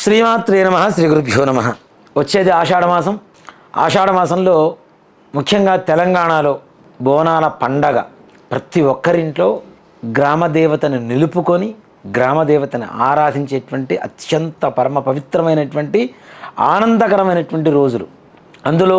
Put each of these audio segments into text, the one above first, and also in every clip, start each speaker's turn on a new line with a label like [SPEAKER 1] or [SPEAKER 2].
[SPEAKER 1] శ్రీమాత్రే నమ శ్రీ గురుభ్యో నమ. వచ్చేది ఆషాఢమాసం ఆషాఢమాసంలో ముఖ్యంగా తెలంగాణలో బోనాల పండగ ప్రతి ఒక్కరింట్లో గ్రామదేవతను నిలుపుకొని గ్రామదేవతను ఆరాధించేటువంటి అత్యంత పరమ పవిత్రమైనటువంటి ఆనందకరమైనటువంటి రోజులు. అందులో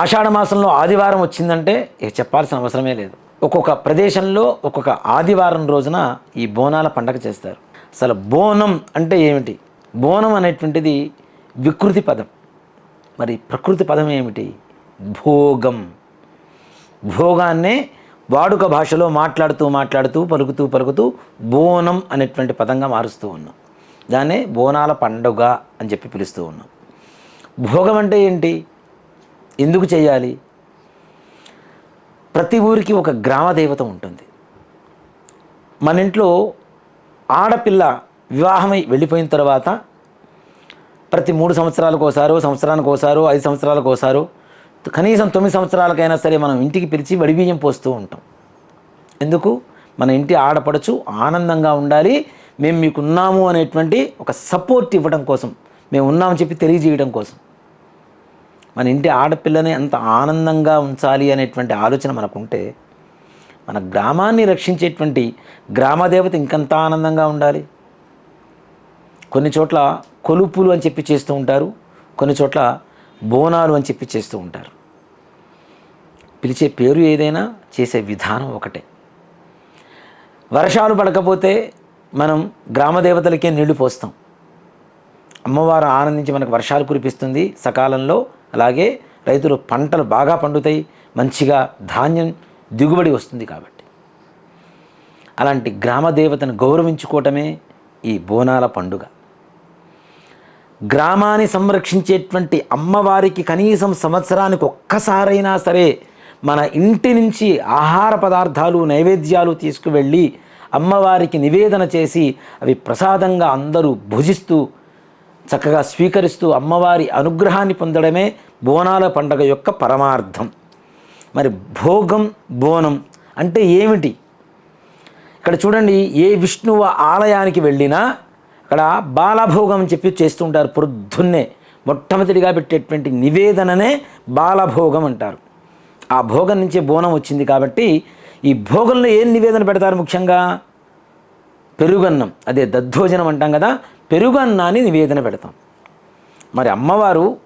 [SPEAKER 1] ఆషాఢ మాసంలో ఆదివారం వచ్చిందంటే ఇక చెప్పాల్సిన అవసరమే లేదు. ఒక్కొక్క ప్రదేశంలో ఒక్కొక్క ఆదివారం రోజున ఈ బోనాల పండగ చేస్తారు. అసలు బోనం అంటే ఏమిటి? బోనం అనేటువంటిది వికృతి పదం. మరి ప్రకృతి పదం ఏమిటి? భోగం. భోగాన్నే వాడుక భాషలో మాట్లాడుతూ మాట్లాడుతూ పలుకుతూ పలుకుతూ బోనం అనేటువంటి పదంగా మారుస్తూ ఉన్నాం. దాన్నే బోనాల పండుగ అని చెప్పి పిలుస్తూ ఉన్నాం. భోగం అంటే ఏంటి? ఎందుకు చేయాలి? ప్రతి ఊరికి ఒక గ్రామ దేవత ఉంటుంది. మన ఇంట్లో ఆడపిల్ల వివాహమై వెళ్ళిపోయిన తర్వాత ప్రతి మూడు సంవత్సరాలకు ఒకసారో సంవత్సరానికి ఒకసారో ఐదు సంవత్సరాలకు ఒకసారో కనీసం తొమ్మిది సంవత్సరాలకైనా సరే మనం ఇంటికి పిలిచి వడిబియ్యం పోస్తూ ఉంటాం. ఎందుకు? మన ఇంటి ఆడపడచు ఆనందంగా ఉండాలి మేము మీకు ఉన్నాము అనేటువంటి ఒక సపోర్ట్ ఇవ్వడం కోసం మేము ఉన్నామని చెప్పి తెలియజేయడం కోసం. మన ఇంటి ఆడపిల్లని అంత ఆనందంగా ఉంచాలి అనేటువంటి ఆలోచన మనకుంటే మన గ్రామాన్ని రక్షించేటువంటి గ్రామదేవత ఇంకంత ఆనందంగా ఉండాలి. కొన్ని చోట్ల కొలుపులు అని చెప్పి చేస్తూ ఉంటారు కొన్ని చోట్ల బోనాలు అని చెప్పి చేస్తూ ఉంటారు. పిలిచే పేరు ఏదైనా చేసే విధానం ఒకటే. వర్షాలు పడకపోతే మనం గ్రామదేవతలకే నీళ్ళు పోస్తాం. అమ్మవారు ఆనందించి మనకు వర్షాలు కురిపిస్తుంది సకాలంలో అలాగే రైతులు పంటలు బాగా పండుతాయి మంచిగా ధాన్యం దిగుబడి వస్తుంది కాబట్టి. అలాంటి గ్రామదేవతను గౌరవించుకోవటమే ఈ బోనాల పండుగ. గ్రామాన్ని సంరక్షించేటువంటి అమ్మవారికి కనీసం సంవత్సరానికి ఒక్కసారైనా సరే మన ఇంటి నుంచి ఆహార పదార్థాలు నైవేద్యాలు తీసుకువెళ్ళి అమ్మవారికి నివేదన చేసి అవి ప్రసాదంగా అందరూ భుజిస్తూ చక్కగా స్వీకరిస్తూ అమ్మవారి అనుగ్రహాన్ని పొందడమే బోనాల పండగ యొక్క పరమార్థం. మరి భోగం బోనం అంటే ఏమిటి? ఇక్కడ చూడండి ఏ విష్ణువు ఆలయానికి వెళ్ళినా అక్కడ బాలభోగం అని చెప్పి చేస్తుంటారు పొద్దున్నే మొట్టమొదటిగా పెట్టేటువంటి నివేదననే బాలభోగం అంటారు. ఆ భోగం నుంచే బోనం వచ్చింది కాబట్టి ఈ భోగంలో ఏం నివేదన పెడతారు ముఖ్యంగా? పెరుగన్నం. అదే దద్దోజనం అంటాం కదా పెరుగన్నాన్ని నివేదన పెడతాం. మరి అమ్మవారు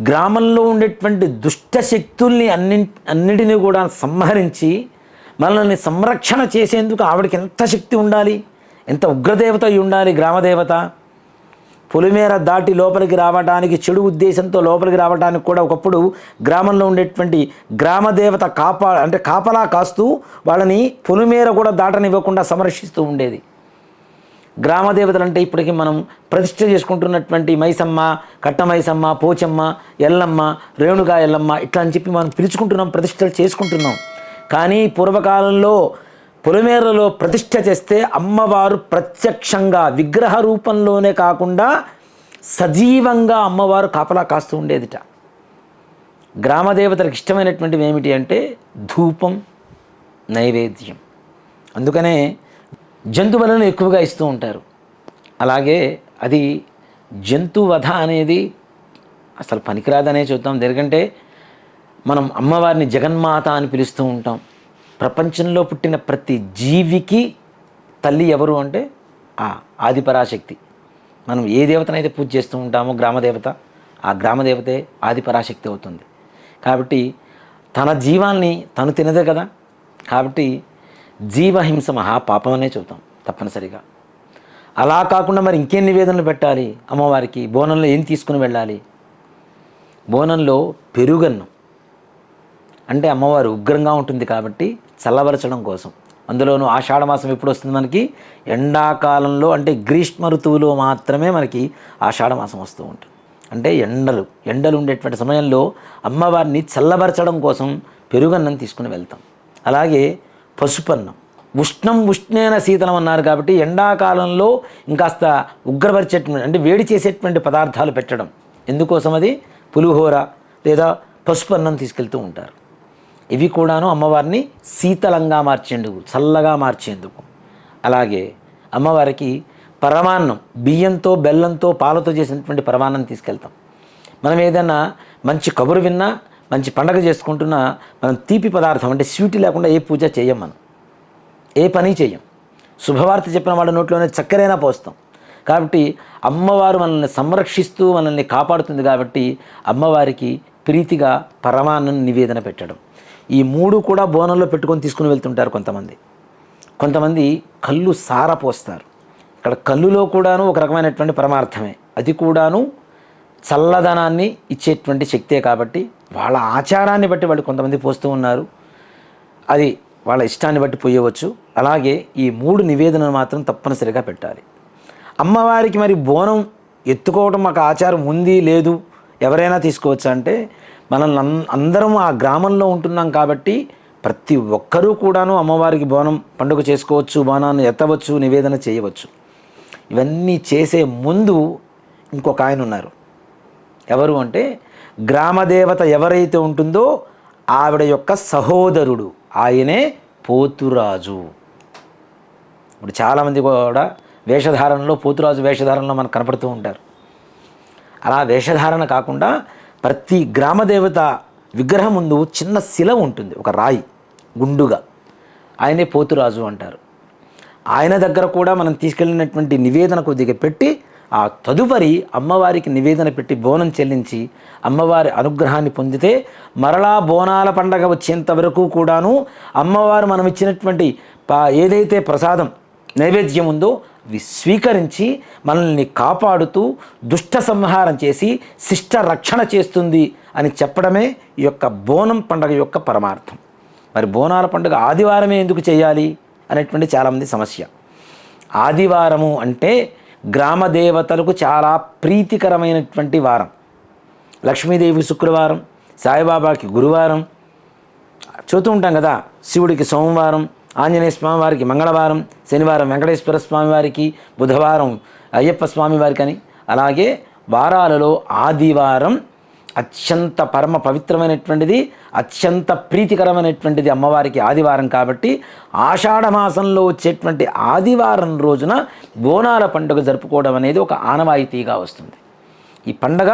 [SPEAKER 1] గ్రామంలో ఉండేటువంటి దుష్ట శక్తుల్ని అన్ని అన్నిటినీ కూడా సంహరించి మనల్ని సంరక్షణ చేసేందుకు ఆవిడకి ఎంత శక్తి ఉండాలి? ఎంత ఉగ్రదేవత అయి ఉండాలి గ్రామదేవత? పొలిమేర దాటి లోపలికి రావడానికి చెడు ఉద్దేశంతో లోపలికి రావడానికి కూడా ఒకప్పుడు గ్రామంలో ఉండేటువంటి గ్రామదేవత కాపా అంటే కాపలా కాస్తూ వాళ్ళని పొలిమేర కూడా దాటనివ్వకుండా సంరక్షిస్తూ ఉండేది. గ్రామదేవతలు అంటే ఇప్పటికీ మనం ప్రతిష్ఠ చేసుకుంటున్నటువంటి మైసమ్మ కట్టమైసమ్మ పోచమ్మ ఎల్లమ్మ రేణుగా ఎల్లమ్మ ఇట్లా అని చెప్పి మనం పిలుచుకుంటున్నాం ప్రతిష్టలు చేసుకుంటున్నాం. కానీ పూర్వకాలంలో పొలిమేరలో ప్రతిష్ఠ చేస్తే అమ్మవారు ప్రత్యక్షంగా విగ్రహ రూపంలోనే కాకుండా సజీవంగా అమ్మవారు కాపలా కాస్తూ ఉండేదిట. గ్రామదేవతలకు ఇష్టమైనటువంటివి ఏమిటి అంటే ధూపం నైవేద్యం. అందుకనే జంతువులను ఎక్కువగా ఇస్తూ ఉంటారు. అలాగే అది జంతువధ అనేది అసలు పనికిరాదనే చూద్దాం. ఎందుకంటే మనం అమ్మవారిని జగన్మాత అని పిలుస్తూ ఉంటాం. ప్రపంచంలో పుట్టిన ప్రతి జీవికి తల్లి ఎవరు అంటే ఆ ఆదిపరాశక్తి. మనం ఏ దేవతనైతే పూజ చేస్తూ ఉంటామో గ్రామదేవత ఆ గ్రామదేవతే ఆదిపరాశక్తి అవుతుంది. కాబట్టి తన జీవాన్ని తను తినదే కదా? కాబట్టి జీవహింస మహాపాపం అనే చెబుతాం తప్పనిసరిగా. అలా కాకుండా మరి ఇంకేం నివేదనలు పెట్టాలి? అమ్మవారికి బోనంలో ఏం తీసుకుని వెళ్ళాలి? బోనంలో పెరుగన్నం. అంటే అమ్మవారు ఉగ్రంగా ఉంటుంది కాబట్టి చల్లబరచడం కోసం. అందులోనూ ఆషాఢ మాసం ఎప్పుడు వస్తుంది మనకి? ఎండాకాలంలో అంటే గ్రీష్మ ఋతువులో మాత్రమే మనకి ఆషాఢ మాసం వస్తూ ఉంటుంది. అంటే ఎండలు ఎండలు ఉండేటువంటి సమయంలో అమ్మవారిని చల్లబరచడం కోసం పెరుగన్నం తీసుకుని వెళ్తాం. అలాగే పసుపన్నం. ఉష్ణం ఉష్ణేన శీతలం అన్నారు కాబట్టి ఎండాకాలంలో ఇంకాస్త ఉగ్రపరిచేటువంటి అంటే వేడి చేసేటువంటి పదార్థాలు పెట్టడం. ఎందుకోసం అది? పులిహోర లేదా పసుపన్నం తీసుకెళ్తూ ఉంటారు. ఇవి కూడాను అమ్మవారిని శీతలంగా మార్చేందుకు చల్లగా మార్చేందుకు. అలాగే అమ్మవారికి పరమాన్నం బియ్యంతో బెల్లంతో పాలతో చేసినటువంటి పరమాన్నం తీసుకెళ్తాం. మనం ఏదైనా మంచి కబురు విన్నా మంచి పండగ చేసుకుంటున్నా మనం తీపి పదార్థం అంటే స్వీట్ లేకుండా ఏ పూజ చేయం మనం. ఏ పని చేయం. శుభవార్త చెప్పిన వాళ్ళ నోట్లోనే చక్కెరైనా పోస్తాం. కాబట్టి అమ్మవారు మనల్ని సంరక్షిస్తూ మనల్ని కాపాడుతుంది కాబట్టి అమ్మవారికి ప్రీతిగా పరమాన్నం నివేదన పెట్టడం. ఈ మూడు కూడా బోనంలో పెట్టుకొని తీసుకుని వెళ్తుంటారు కొంతమంది. కొంతమంది కళ్ళు సారపోస్తారు. ఇక్కడ కళ్ళులో కూడాను ఒక రకమైనటువంటి పరమార్థమే. అది కూడాను చల్లదనాన్ని ఇచ్చేటువంటి శక్తే కాబట్టి వాళ్ళ ఆచారాన్ని బట్టి వాళ్ళు కొంతమంది పోస్తూ ఉన్నారు. అది వాళ్ళ ఇష్టాన్ని బట్టి పోయవచ్చు. అలాగే ఈ మూడు నివేదనలు మాత్రం తప్పనిసరిగా పెట్టాలి. అమ్మవారికి మరి బోనం ఎత్తుకోవడం మాకు ఆచారం ఉంది లేదు ఎవరైనా తీసుకోవచ్చు అంటే మనల్ని అందరం ఆ గ్రామంలో ఉంటున్నాం కాబట్టి ప్రతి ఒక్కరూ కూడాను అమ్మవారికి బోనం పండుగ చేసుకోవచ్చు బోనాన్ని ఎత్తవచ్చు నివేదన చేయవచ్చు. ఇవన్నీ చేసే ముందు ఇంకొక ఆయన ఉన్నారు. ఎవరు అంటే గ్రామదేవత ఎవరైతే ఉంటుందో ఆవిడ యొక్క సహోదరుడు. ఆయనే పోతురాజు. ఇప్పుడు చాలామంది కూడా వేషధారణలో పోతురాజు వేషధారణలో మనకు కనపడుతూ ఉంటారు. అలా వేషధారణ కాకుండా ప్రతి గ్రామదేవత విగ్రహం ముందు చిన్న శిల ఉంటుంది ఒక రాయి గుండుగా. ఆయనే పోతురాజు అంటారు. ఆయన దగ్గర కూడా మనం తీసుకెళ్ళినటువంటి నివేదన కొద్దిగా పెట్టి ఆ తదుపరి అమ్మవారికి నివేదన పెట్టి బోనం చెల్లించి అమ్మవారి అనుగ్రహాన్ని పొందితే మరలా బోనాల పండగ వచ్చేంత వరకు కూడాను అమ్మవారు మనం ఇచ్చినటువంటి ఏదైతే ప్రసాదం నైవేద్యం ఉందో స్వీకరించి మనల్ని కాపాడుతూ దుష్ట సంహారం చేసి శిష్ట రక్షణ చేస్తుంది అని చెప్పడమే ఈ యొక్క బోనం పండగ యొక్క పరమార్థం. మరి బోనాల పండుగ ఆదివారమే ఎందుకు చేయాలి అనేటువంటి చాలామంది సమస్య. ఆదివారము అంటే గ్రామ దేవతలకు చాలా ప్రీతికరమైనటువంటి వారం. లక్ష్మీదేవి శుక్రవారం సాయిబాబాకి గురువారం. చూస్తూ ఉంటాం కదా శివుడికి సోమవారం ఆంజనేయ స్వామి వారికి మంగళవారం శనివారం వెంకటేశ్వర స్వామి వారికి బుధవారం అయ్యప్ప స్వామి వారికి అని అలాగే వారాలలో ఆదివారం అత్యంత పరమ పవిత్రమైనటువంటిది అత్యంత ప్రీతికరమైనటువంటిది అమ్మవారికి ఆదివారం కాబట్టి ఆషాఢమాసంలో వచ్చేటువంటి ఆదివారం రోజున బోనాల పండుగ జరుపుకోవడం అనేది ఒక ఆనవాయితీగా వస్తుంది. ఈ పండగ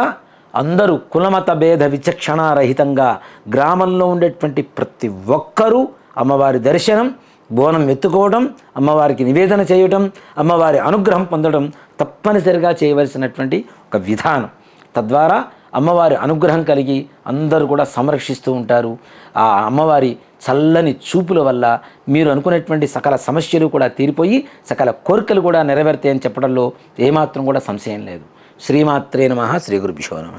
[SPEAKER 1] అందరూ కులమత భేద విచక్షణారహితంగా గ్రామంలో ఉండేటువంటి ప్రతి ఒక్కరూ అమ్మవారి దర్శనం బోనం ఎత్తుకోవడం అమ్మవారికి నివేదన చేయటం అమ్మవారి అనుగ్రహం పొందడం తప్పనిసరిగా చేయవలసినటువంటి ఒక విధానం. తద్వారా అమ్మవారి అనుగ్రహం కలిగి అందరూ కూడా సంరక్షిస్తూ ఉంటారు. ఆ అమ్మవారి చల్లని చూపుల వల్ల మీరు అనుకునేటువంటి సకల సమస్యలు కూడా తీరిపోయి సకల కోరికలు కూడా నెరవేరుతాయని చెప్పడంలో ఏమాత్రం కూడా సంశయం లేదు. శ్రీమాత్రే నమ శ్రీ గురుభ్యో నమ.